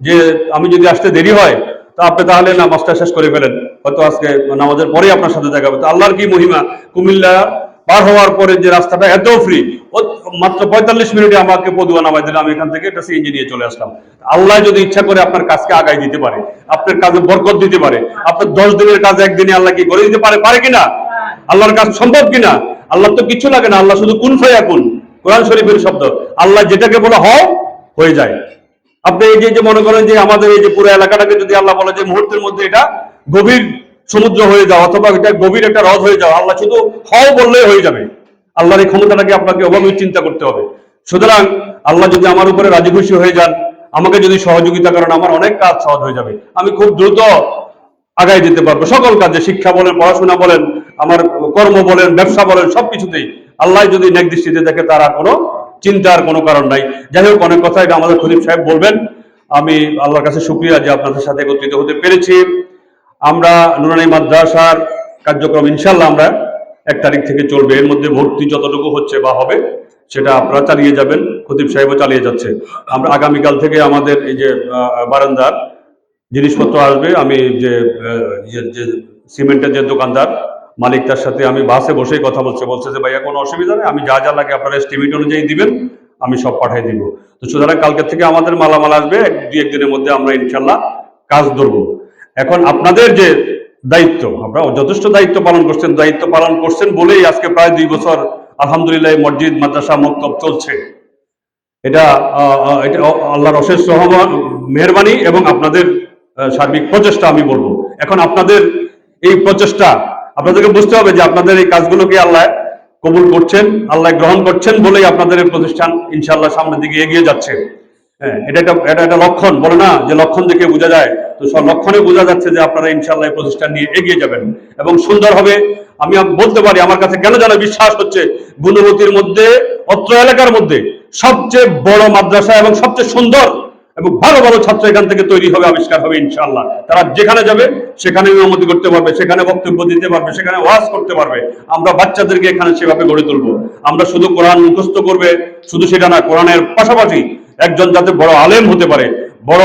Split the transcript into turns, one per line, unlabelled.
যে আমি যদি আসতে দেরি হয়, তো আপনি তাহলে নামাজটা শেষ করে ফেলেন। হয়তো আজকে নামাজের পরেই আপনার সাথে দেখা হবে। তো আল্লাহর কি মহিমা? কুমিল্লা পার হওয়ার পরে যে রাস্তাটা এত ফ্রি মাত্র পঁয়তাল্লিশ মিনিটে আমাকে পদুয়া নামাই দিলে, আমি এখান থেকে একটা সিএনজি নিয়ে চলে আসলাম। আল্লাহ যদি ইচ্ছা করে আপনার কাজকে আগাই দিতে পারে, আপনার কাজে বরকত দিতে পারে, আপনার দশ দিনের কাজ একদিনে আল্লাহ কি করে দিতে পারে পারে কিনা? আল্লাহর কাজ সম্ভব কিনা? আল্লাহ তো কিছু লাগে না, আল্লাহ শুধু কুন ফয়া কুন। কোরআন শরীফের শব্দ, আল্লাহ যেটাকে বলে হও হয়ে যায়। আপনি এই যে মনে করেন যে আমাদের এই যে পুরো এলাকাটাকে যদি আল্লাহ বলে যে মুহূর্তের মধ্যে এটা গভীর সমুদ্র হয়ে যাও অথবা এটা গভীর একটা হ্রদ হয়ে যাও, আল্লাহ শুধু হও বললেই হয়ে যাবে। আল্লাহর এই ক্ষমতাটাকে আপনাকে অভাবে চিন্তা করতে হবে। সুতরাং আল্লাহ যদি আমার উপরে রাজি খুশি হয়ে যান, আমাকে যদি সহযোগিতা করেন, আমার অনেক কাজ সহজ হয়ে যাবে। আমি খুব দ্রুত আগায় যেতে পারব। সকল কাজে শিক্ষা বলেন, পড়াশোনা বলেন, আমার কর্ম বলেন, ব্যবসা বলেন, সবকিছুতেই আল্লাহ যদি নেক দৃষ্টিতে দেখে, তার কোনো চিন্তার কোনো কারণ নাই। যাই হোক, অনেক কথা এটা আমাদের খলিফ সাহেব বলবেন। আমি আল্লাহর কাছে শুক্রিয়া যে আপনাদের সাথে একত্রিত হতে পেরেছি। আমরা নুরানি মাদ্রাসার কার্যক্রম ইনশাল্লাহ আমরা এক তারিখ থেকে চলবে। এর মধ্যে ভর্তি যতটুকু হচ্ছে বা হবে, সেটা আপনারা চালিয়ে যাবেন। খতিব সাহেবও চালিয়ে যাচ্ছে। আমরা আগামীকাল থেকে আমাদের এই যে বারান্দার জিনিসপত্র আসবে। আমি যে, সিমেন্টের যে দোকানদার মালিক তার সাথে, আমি বাসে বসেই কথা বলছে বলছে যে, ভাইয়া, কোনো অসুবিধা নেই, আমি যা যা লাগে আপনারা এস্টিমেট অনুযায়ী দিবেন, আমি সব পাঠিয়ে দিব। তো সুতরাং কালকে থেকে আমাদের মালামাল আসবে দুই একদিনের মধ্যে আমরা ইনশাল্লাহ কাজ ধরবো। এখন আপনাদের যে দায়িত্ব আপনারা যথেষ্ট দায়িত্ব পালন করছেন, দায়িত্ব পালন করছেন বলেই আজকে প্রায় দুই বছর আলহামদুলিল্লাহ মসজিদ, মাদ্রাসা, মক্তব চলছে। এটা এটা আল্লাহর অশেষ রহমান মেহরবানি এবং আপনাদের সার্বিক প্রচেষ্টা আমি বলব। এখন আপনাদের এই প্রচেষ্টা আপনাদেরকে বুঝতে হবে যে আপনাদের এই কাজগুলোকে আল্লাহ কবুল করছেন, আল্লাহ গ্রহণ করছেন বলেই আপনাদের এই প্রতিষ্ঠান ইনশাল্লাহ সামনের দিকে এগিয়ে যাচ্ছে। হ্যাঁ এটা একটা এটা একটা লক্ষণ, বলে না যে লক্ষণ দেখে বোঝা যায়। তো সব লক্ষণে বোঝা যাচ্ছে যে আপনারা ইনশাআল্লাহ এই প্রতিষ্ঠান নিয়ে এগিয়ে যাবেন। এবং সুন্দর হবে আমি বলতে পারি, আমার কাছে কেন যেন বিশ্বাস হচ্ছে, গুণবতীর মধ্যে, অত্র এলাকার মধ্যে সবচেয়ে বড় মাদ্রাসা এবং সবচেয়ে সুন্দর এবং ভালো ভালো ছাত্র এখান থেকে তৈরি হবে, আবিষ্কার হবে ইনশাল্লাহ তারা যেখানে যাবে, সেখানে ইমামতি করতে পারবে, সেখানে বক্তব্য দিতে পারবে, সেখানে ওয়াজ করতে পারবে। আমরা বাচ্চাদেরকে এখানে সেভাবে গড়ে তুলবো। আমরা শুধু কোরআন মুখস্থ করবে, শুধু সেটা না, কোরআনের পাশাপাশি একজন যাতে বড় আলেম হতে পারে, বড়